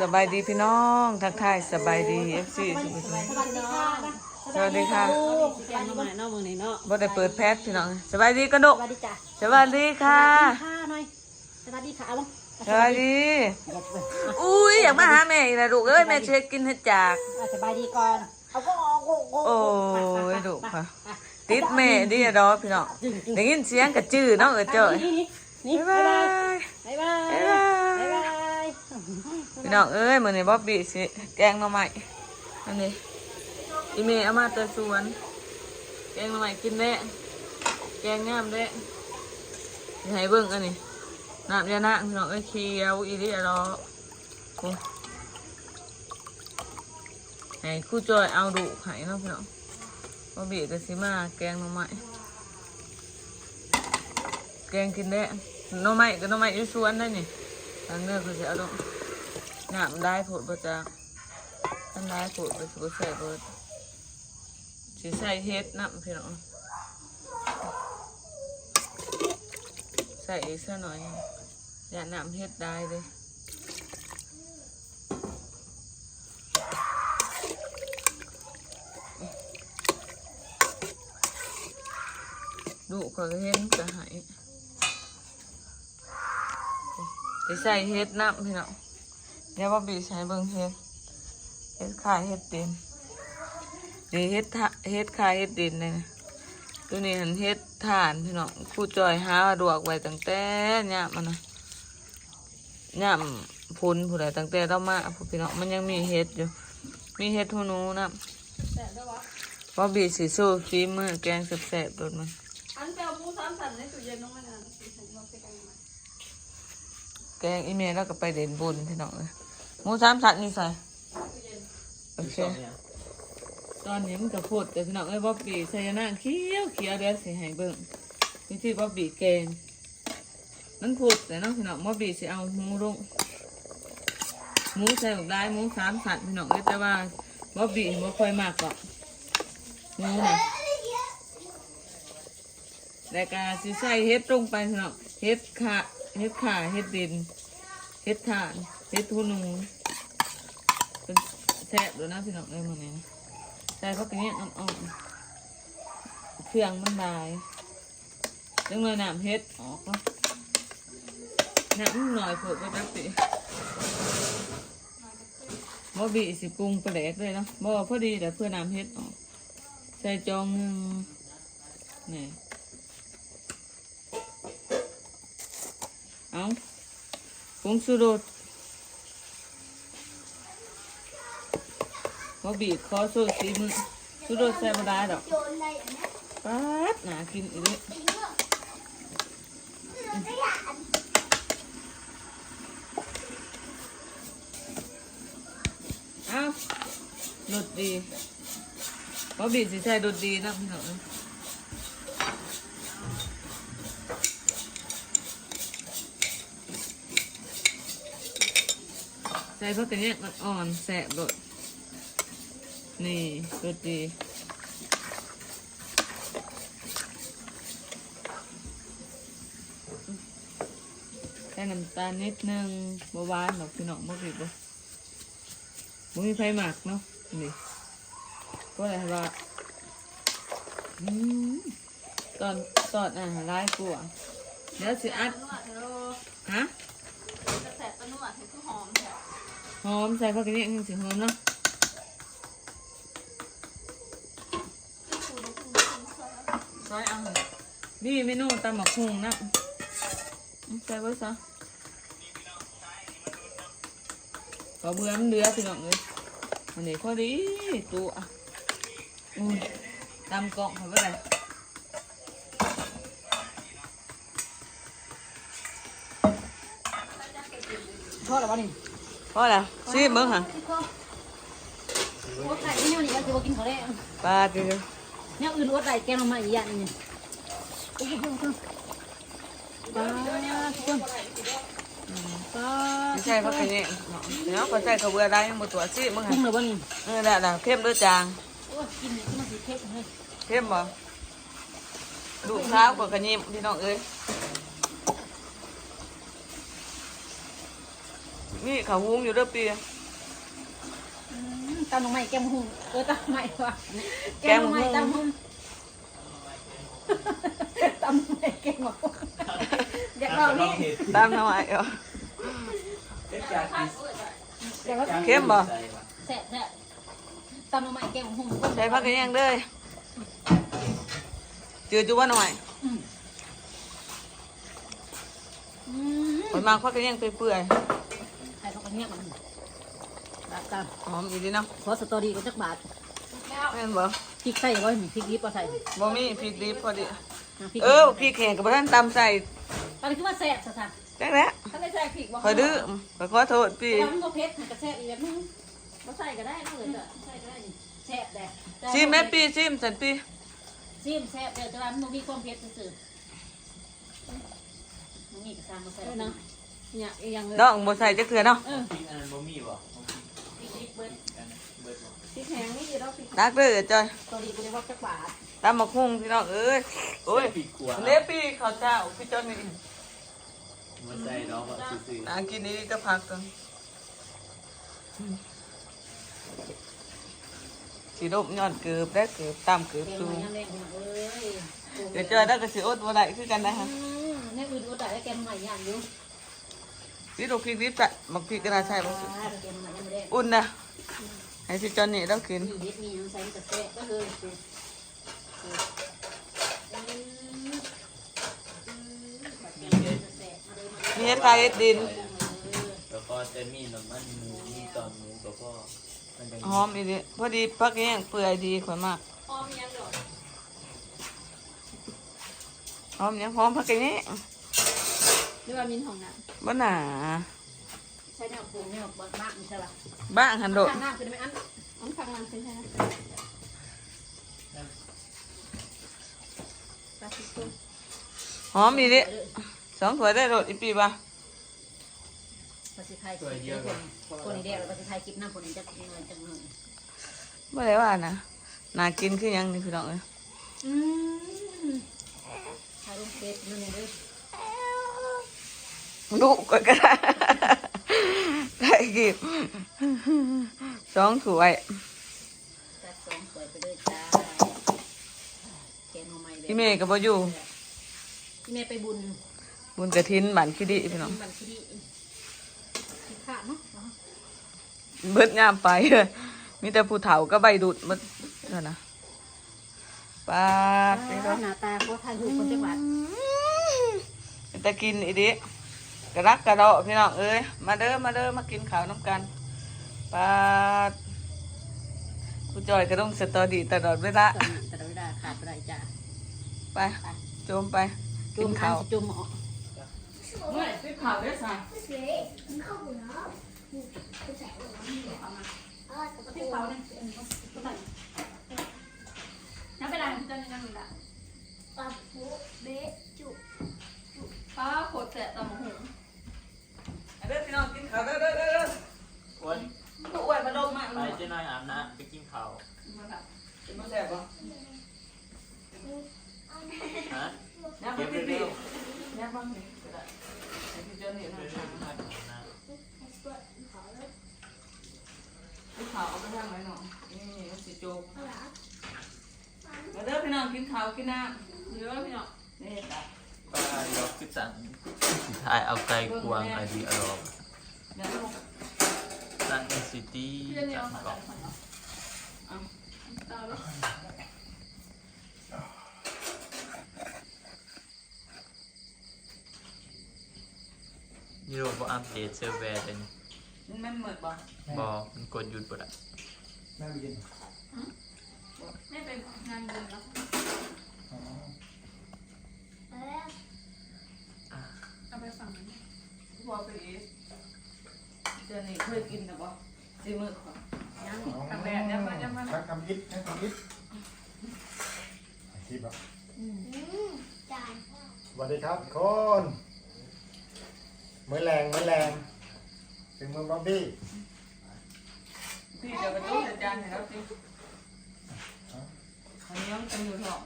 สบายดีพี่น้องทักทายสบายดีเอฟซีสวัสดีค่ะสวัสดีค่ะแกงมาเนาะมื้อนี้เนาะบ่ได้เปิดแพทพี่น้องสบายดีกระดกสวัสดีจ้ะสวัสดีค่ะค่ะหน่อยสวัสดีค่ะเอาบ่สวัสดีอุ้ยอยากมาหาแม่อีกแล้วลูกเอ้ยแม่เช็คกินให้จากอะสบายดีก่อนเอาก็ออกโอ้โหโอ้ยดุค่ะติดแม่ดิอะดอกพี่น้องได้ยินเสียงกระจื้อเนาะเออเจ้ยนี่นี่นี่บ๊ายบ๊ายบาบายยบ๊ายบายบ๊ายบาย พี่ น้องเอ้ยมือนี้บ๊อบบี้สิแกงหน่อไม้อันนี้อีเมเอามาแต่สวน แกงหน่อไม้กินได้แกงงามได้สิให้เบิ่งอันนี้น้ำยานะพี่น้องเอ้ยเคียวอีนี่อะดอกโอ้ให้คู่จอยเอาดุไห้เนาะพี่น้องบ๊อบบี้ก็สิมาแกงหน่อไม้แกงกินได้น่องไม้ก็น่องไม้อยู่สวนได้นี่ทางเนื้อคือจะเอาลง น้ำได้ผดประจักอันได้ผดประจุใส่เบิดสิใส่เฮ็ดน้ำพี่น้องใส่อีกสักหน่อย อย่าน้ำเฮ็ดได้เลยดูก็เห็นจะหายไปใส่เฮ็ดน้ำพี่น้อง เดี๋ยวว่าบีใช้เบิ่งเฮ็ดเฮ็ดขายเฮ็ดดินนี่เฮ็ดทะเฮ็ดขายเฮ็ดดินเลยนะตัวนี้หันเฮ็ดฐานพี่น้องครูจอยหาดวกไว้ตั้งแต่เนี่ยมันนะเนี่ยพุนผู้ใดตั้งแต่เรามาผู้พี่น้องมันยังมีเฮ็ดอยู่ มีเฮ็ดหูหนูนะว่าบีสีสู้ฟีมือแกงแสบๆโดนมันอันเจ้าผู้สามสันในตู้เย็นน้องมันอะแกงอีเมลแล้วก็ไปเด่นบุญพี่น้องเลย หมูสามสัตว์นี่ใส่โอเคตอนนี้มันก็พูดแต่พี่น้องเอ้ยบ๊อบบี้ใส่ยานางเขียวเขียวเดี๋ยวสิให้เบิ่งวิธีบ๊อบบี้แกงมันพูดแต่เน้องพี่น้องบ๊อบบี้สิเอาหมูลงหมูใส่หมกได้หมูสามสัตว์พี่น้องเอ้ยแต่ว่าบ๊อบบี้บ่ค่อยมากหรอกหมูน่ะแล้วก็สิใส่เฮ็ดตรงไปพี่น้องเฮ็ดขาเฮ็ดขาเฮ็ดดินเฮ็ดถ่านเฮ็ดทูหนู เป็นแซ่บด้วยนะพี่น้องเอ้ยมันนี้ใส่เพักนี้อ่อนๆเครื่องมันลายจังเลยน้ำเฮ็ดออกเนาะน้ำหน่อยผูกไปจักสิบ่บีสิปรุงปลาแหลกเลยเนาะบ่พอดีแต่เพื่อน้ำเฮ็ดออกใส่จองนึงนี่เอาปรุงสุรส เขาบีบเขาสู้ซีมสู้โดนแซ่บได้ดอกป๊าดนะกินอีกนิดเอาหลุดดีเขาบีบสีใส่หลุดดีนะพี่น้องใส่เพราะกันนี้มันอ่อนแสบเลย นี่รสดีใส่น้ำตาลนิดนึงบ่หวานหรอกพี่น้องบ่ผิดบ่มึงมีไฟหมักเนาะนี่ก็เลยว่าอืมตอนตอนอะร้ายกลัวาเดี๋ยวสิอัดฮะจะแสบตะนุ่มเห็นคือหอมหอมใส่ผักกระเนียงสิหอมเนาะซอยเอาเลย นี่เมนูตำหมักหุ่งนะอืมใส่ไว้ซะขอเบื่อมันเดือพี่น้องเลยมันนี่พอดีตัวอะอืมตำกล่องเขาไปเลยทอดแล้ววะนี่พอแล้วซีเบิ้งค่ะโอ๊ตไก่ที่นี่มันนี่ว่าจะกินเขาได้ปลาเกลือเนี่ยอื่นโอ๊ตไก่แกงมาอีกอย่างนึงโอ้โห ปลาทุกคนปลาไม่ใช่พักกันนี่เนาะพอใส่ข้าเบื่อได้ยังหมดตัวซีเบิ้งพุ่งค่ะเลยวะนี่เออได้ละเข้มด้วยจางกินเนี่ยที่มันสีเค็มเลยเข้มบ่ดูข้าวกับกระยิมพี่น้องเอ้ยนี่เขาวุ้งอยู่เด้อปีตำหน่อไม้แกงหุงเออตำหน่ว่ะแกงหน่อไม้ตำหุง อไม้แกงหน่อไม้อยากลองนี่ตามทำไมเอะอยากลองเข้มบ่แซ่บแซ่บตำหน่อไม้แกงหุงใส่ผักกระเทียมเลยจืดจุว่าหน่อยอืมผลมากผักกระเทียมเปื่อยใส่เข้าไปเนี่ยมันบาทกันๆหอมอีดีเนาะขอสตอรี่ก็จักบาทแม่นบ่พริกใส่ไว้หนิพริกยิบก็ใส่บ่มีพริกดิบพอดีะ พริกเออพริกแห้งกับท่านตำใส่ตอนนี้คือว่าแซ่บสะท้านแจ๊กแล้วถ้าไม่ใส่พริกบ่คอยดื้อคอยขอโทษพี่แล้วมันก็เผ็ดมันก็แซ่บอีกแบบนึงบ่ใส่ก็ได้นะเลยก็ใส่ก็ได้นี่แซ่บแดดชิมแม่พี่ชิมสันพี่ซิมแซ่บเดี๋ยวจะว่ามันบ่มีความเผ็ดซื่อๆมันมีกระซังมาใส่เนาะเนี่ยอีหยังเลยน้องบ่ใส่จักเถื่อเนาะเออพริกอันนั้นบ่มีบ่พริกดิบเบิดอันนั้นเบิดบ่พริกแห้งนี่สิเราพริกนักเด้อจอยตอนนี้กูได้ว่าจักบาท ตำบักหุ่งพี่น้องเอ้ยโอ้ยใส่พริกขัวเล็บพี่ข้าวเจ้าพี่จอนนี่มันใส่เนาะว่าซื่ออ่ากินนี้ก็พักกันสีดมย้อนเกือบได้เกือบตามเกือบแกงสูหน่งอยยังแรงพี่น้องเอ้ยเดี๋ยวจอยได้ก็สิอดบ่ได้คือกันนะฮะอืมแนี่อื่นอดได้แกงใหม่ย่างอยู่พี่ดูพริกดิบใส่บักพริกก็น่าใส่บ่อ่าแกงใหม่ยังไม่ได้อุ่นนะให้พี่จอนนี่ต้องกิน มีเด็ดมีน้ำใส่กระเซ่ก็คือคือคือมีเฮ็ดไข่เฮ็ดดินๆแล้วก็จะมีน้ำมันหมูมีตอนหมูก็พอมันจะหอมอีดิพอดีพักแห้งเปื่อยดีข่อยมากพอมียังหรอหอมยังหอมพักแห้งหรือว่ามินของน้บ่หนาำใช้แนวปรุงแนวบดมากมีใช่ป่ะบ้างหันโดดข้างน้ำคือไม่อันอันข้างน้ำคือใช่ไหมปลาซิโก้ หอมอีดิสองถ้วยได้โดดอีปีบ่ะปลาซิไทยคนนี้คนนี้เดียวปลาซิไทยคลิปน้ำคนนี้จะเงินจังหนึ่งบ่ได้ว่านะน่ากินคือหยังนี่พี่น้องเอ้ยอืมถ่ายรูปเฟซนู่นนี่ด้วยลูกก็ได้ได้กินสองถ้วย จัดสองสวยไปเลยจ้าแกงเอาใหม่แบบ พี่เมย์ก็บ่อยู่พี่เมย์ไปบุญบุญกระถินบ้านคิดิพี่น้องบันที่ดีที่ขาดเนาะเบิดยามไปเอ้ยมีแต่ผู้เฒ่าก็ใบดูดหมันเท่านะปาดไปเนาะหน้าตาเขาถ่ายรูปคนจังหวัดแต่กินอีดิกระรักกระเดาะพี่น้องเอ้ยมาเด้อมาเด้อมากินข้าวน้ำกันปาดผู้จอยก็ต้องสตอดีตลอดเวลาตอนนี้แต่ละเวลาขาดไปได้จ้า ไป โจมไปจุ่มข้าวจุ่มออกเมื่อซื้อข้าวได้สั่งเฮ้ยมันเข้าหูเนาะกูใส่หัวมันเออตะที่ปูเขาเนี่ยน้ำไปล้างจนยังมีละตะปูเบ๊จุป้าโคตรแสบตำหูเด้อพี่น้องกินข้าวเด้อเด้อเด้อเด้ออ้วนผู้อ้วนมาดมมากไปเจ้าน้อยอาบน้ำไปกินข้าวกินมาแซ่บปะ ฮะยับเก็มาบพี่เร็พี่วยับมาพี่ก็ได้ให้พี่เจ้านี่ๆนะเร็วคะๆมาอาบน้ขอแล้วพี่ข้าวเอาไปทางไหนหน่อยนี่มันสิโจกเอาละมาเด้อพี่น้องกินข้าวกินน้ำเยอะพี่น้องนี่จ้ะำป้ายกขึ้นสั่งถ่ายเอาไก่กวางไอดีอารมณ์เดี๋ยวลงสั่งเอ็นซิตี้สั่งกล่อง นี่เราบ่อัปเดตเซอร์เวย์เลยนี่มันไม่เหมือนบ่บ่มันกดหยุดบ่ได้ไม่เป็นงานบุญแล้วเออเอาไปฝั่งนี้พอไปอีกเจ้านี่เคยกินนะบ่ซีมือขอยังทำแดดยังมายังมาทั้งคำอิดทั้งคำอิดคลิปอะอืมจานสวัสดีครับทุกคน มือแรงมือแรงถึงมือบ๊อบบี้พี่เดี๋ยวไปตู้จานให้เราสิอันนี้ยังเป็นอยู่หรอก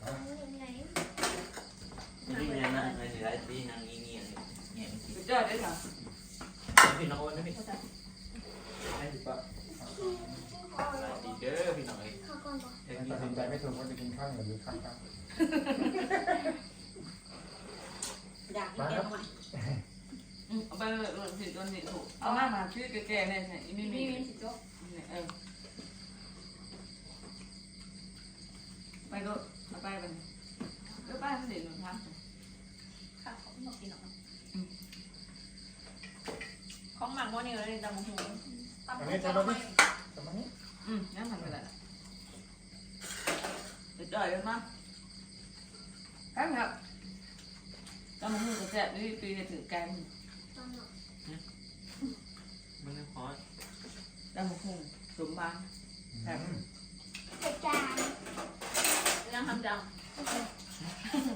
เอาอยู่ไหนนี่เนี่ยนะในหลายปีนางงี้เงี้ยเนี่ยห็นกินสุดยอดเลยค่ะพี่น้องโอนนะพี่ให้ถูกปะดีเด้อพี่น้องเอ้ยข้าวก่อนปะเดี๋ยวตักิดนสินใจไม่ถูกว่าจะกินข้าวเหนียวหรือข้าวเปล่า อยากกินแกงมาใหม่อืมเอาไปเลยหล่นผิดหล่นผิดถูกเอามามาชื่อแก่ๆเนี่ยใช่ไม่มีมีมีสิจ๊กเออไปก็เอาไปไปเดี๋ยวป้าเขาเด็ดหนูทำค่ะของหมกกินออกมาของหมักมอนี่เลยดำหูตำอันหูนี้แกจะงมามาหดิม่จะมนี่อืมงั้นทำไปละเดี๋ยวจ่อยกันมาครับครับ ตำมือกับแซ่บนี่ปีจะถึงกันตอนหนักมันไม่พอตำมือคงสมบังอืมเจ็ดจานยังทำจัง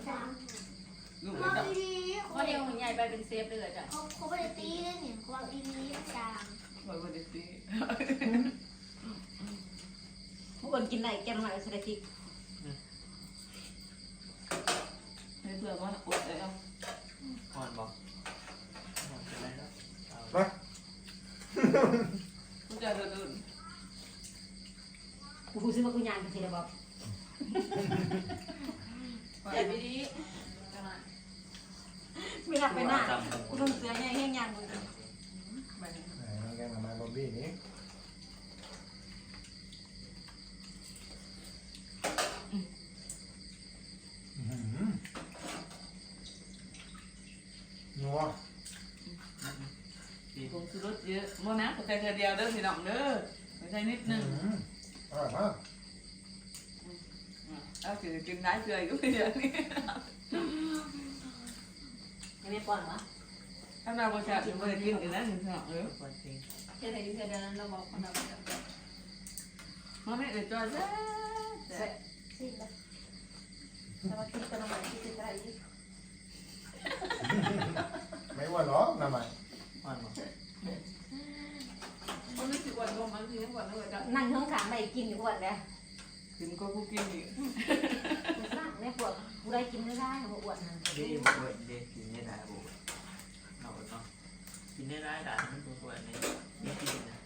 จานลูกมาเด็กดีๆมอนี่หุ่นใหญ่ไปเป็นเซฟเลยจ้ะเขาเขาไม่ได้ตีเลยเนี่ยเขาเอาดีๆจานบ่อยบ่ได้ตีพวกคนกินไหนแกงมาใหม่ใส่พริกให้เพื่อนว่าอดแล้ว ก่อนบอกหมดไปแล้วเอามากูจะเดินกูซื้อมากูยางกันทีละบอกไปใส่ไปดีไม่หนักไปหน้าจำผมกูต้องเสือใหญ่แห้งยางเลยไปไหนน้องแกงมาบอบบี้นี่อื้อหือนัว ดี ผมซื้อรถเยอะ โมนะแต่เธอเดียวเด้อพี่น้องเด้อไม่ใช่นิดนึอื้งอหืออร่อยมากเอาสิกินได้เกลืออยู่เดียวนี่ยังไม่ป้อนวะถ้าเราบ่แซ่บบ่ได้กินอีกนะพี่น้องเอ้ยวันจริงเท่าไหร่ที่เท่านั้นเราบอกคนเรามาแม่เอ้ยจอยแซ่ใส่บสิแล้วแต่ว่าคิดกันมาใหม่ที่จะได้ยี่ไม่อ้วนหรอกน้ำใหม่วันบอก มันไม่สิวันรวมมันสิวันเลยจ้ะนั่งท้องขาไม่กินอยู่ก่อนเลยกินก็ผู้กินอีกกูสร้างในพวกกูได้กินไม่ได้หัวอ้วนนะดีบอกว่าเด็กกินได้ได้บอกเนาะเนาะกินได้ได้แต่มันตัวตัวนี้นี่กินนะ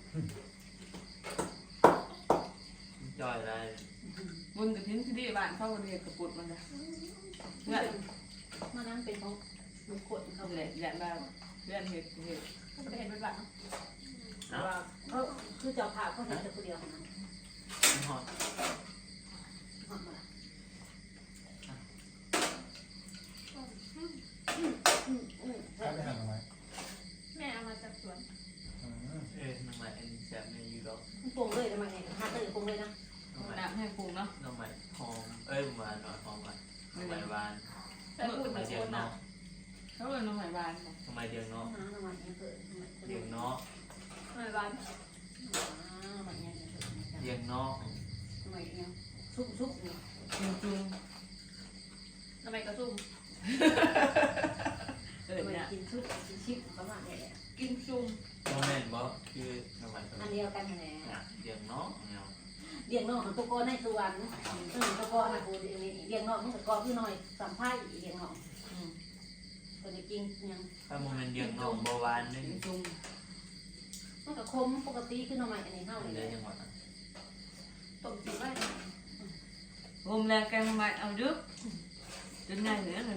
จอยได้บุญกระถิ่นที่ดีบ้านเข้าวันเฮ็ดกระปุกมันจ้ะเพื่อนมานั่งเป็นของลุงขวดเขาเขาเลเลยยแหละมาเพื่อนเฮ็ดเฮ็ดเขาไปเห็นเป็นแบบแต่ ว่าเขาคือเจ้าผ่าเขาเห็นแต่คนเดียวนะหอดหอมมาใช้ไปหันทำไมแม่เอามาจากสวนเอ้ยน้องใหม่อันนี้แซ่บในยูโรปรุงเลยทำไมเนี่ยหาเตยปรุงเลยนะน้องใหม่น้ำให้ปรุงเนาะน้องใหม่หอมเอ้ยหวานหน่อยหอมหวานน้องใหม่หวานแต่พูดทำเหไมมือนเดีคยวนเนาะน่ะเขาเป็นน้องใหม่บานทำไมเดียวเนาะน้ำน้ำมันยังเดียวเนาะ ไมบ้านอ่ามันยังเดียวเนาะทำไมยังซุปซุปเนี่ยจุ่มจุ่มทำไมกระซุ่มเออทำไมเนี่ยกินซุปกินชิปประมาณนี้แหละกินจุ่มน้องแม่นบอกคือน้องใหม่อันเดียวกันแหละเดียวเนาะเนาะเลี้ยงน้องของตัวกอในตัวอันอืมตัวกอนะกูเลี้ยงน้องมันตัวกอพี่น้อยสัมภาษณ์เลี้ยงน้องอืมตัวจะกินยังถ้าโมเมนต์เดียวน้องเบาหวานนี่กินจุ่ม มันก็คมปกติขึ้นมาใหม่อันนี้เท่ามันเลได้ยยังหวะต้มสีไว้รวมแรงแกงใหม่เอาดึกจนง่ายเหลือเลย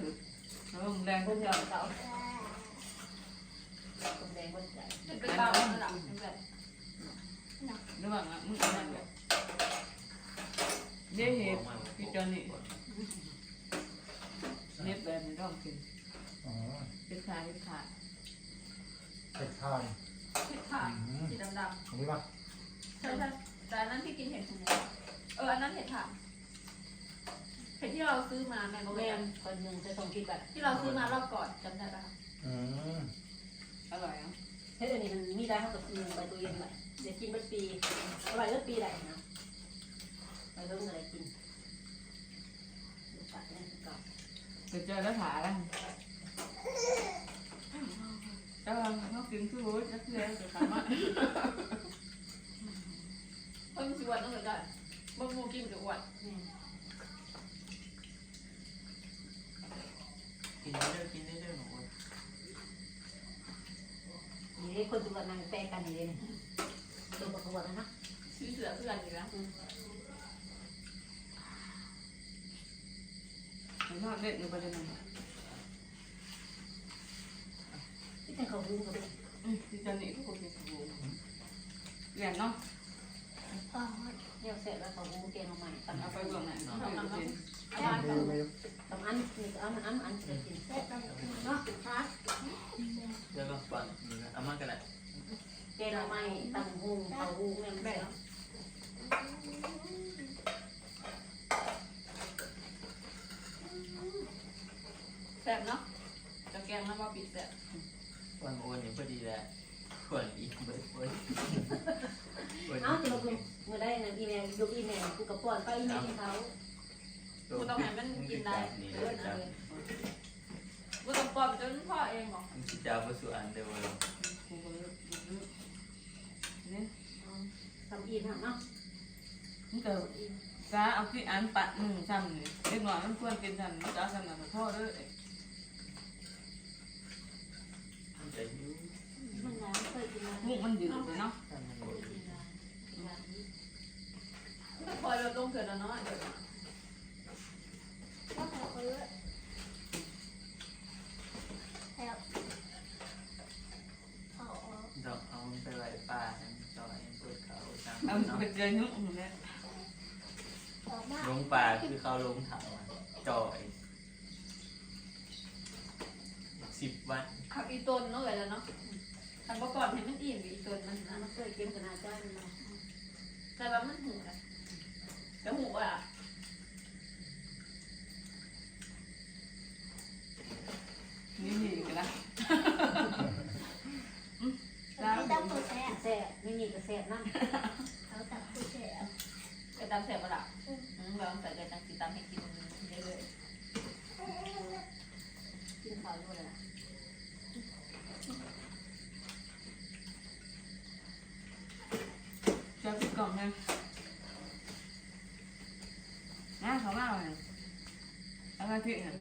รวมแรงบก็นจะเก่าแซ่ต้มแดงบนใจเป็นเก่าระดับระหว่างอะมึงนั่นแบบเดี๋ยวเห็ดพี่จอนนี่เน็ตแบบนี้ต้องกินอ๋อเห็ดขาเห็ดขาเผ็ดข้าว เห็ดค่ะอืมสีดำอันนี้ป่ะๆใช่ใช่แต่อันนั้นที่กินเห็ดหูเอออันนั้นเห็ดค่ะเห็ดที่เราซื้อมาแม่โมแมนคนหนึ่งจะส่งกินแบบที่เราซื้อมารอบก่อนจำได้ปะอืมอร่อยอะเฮ้ยอันนี้มันมีได้เท่ากับหนึ่งใบตัวเย็นเลยเดี๋ยวกินเป็นปีอร่อยเลือปีไหนนะไปเริ่มอะไรกินปัดเนี่ยก่อนเดี๋ยวเจอแล้วขาแล้วก็ เขากินคือโว้ยจะเสียจะขามาเพิ่งสิวันต้องเหมือนกันบางโมกินกับวันกินได้เด้อกินได้เด้อหนูนี่คนตัวนั่งแปลกันนี่เลยตัวประกวดนะซื้อเสือเพื่อนอยู่แล้วนอดเด็ดอยู่ประเด็นนึงที่เป็นเขาดูกับอืมที่จะหนีทุกคนเป็นขบวนเรียนเนาะอ๋อเนี่ยเสร็จแล้วเขาดูเกณ ฑ์เอาใหม่ตัดเอาเอาไปไปเบื้องไหนเนาะเอาไปอาบ้านมีไหมทำอันนี่ก็เอาอันอันเสร็จเด็ดตังเนาะ ครับแล้วก็ฟันนี่ก็เอามากันแหละเกณฑ์เอาใหม่ตังหูเขาหูแม่แม่แซ่บเนาะจะแกงน้ำมาปิดแซ่บฟันโอนนี่พอดีแหละควรอีกเบิร์ดเบิร์ดเบิร์ดเอาจะมาดูเมื่อได้นะอีเมลยกอีเมลกูกับป้อนไปอีเมลเขากูต้องให้มันกินได้นี่เอเลอยจ้ะกูต้องปอบจนพ่อเองบอกมันสิจ้าประสุอันเดียวกูก็เลยนี่ทำอีนเนาะมันเกิดจ้าเอาที่อันปัดหนึ่งจำนี่เล็กน้อยมันควรกินจำมันจะเอาจำหนักพ่อเด้อ มันจะยุ่ง มันน้ำเคยกินมามุกมันยืดเลยเนาะทำมันบ่ดีไม่คอยลดลงเกินแล้วเนาะเดี๋ยวก็แต่คนละแล้วเอาดอกเอาไปไว้ป่าทั้งจอยเปิดเขาตามเอาเนาะ ไปเจอยุ่งเนี่ยออกมาลงป่าคือเขาลงเขาอะจอยสิบวัน ขับอีตนเนาะเลยแล้วเนาะ ทำประกอบให้มันอิ่มอีตนมันนะมันเคยกินกันอาจารย์มาแต่ว่ามันหูนะแต่หูอะ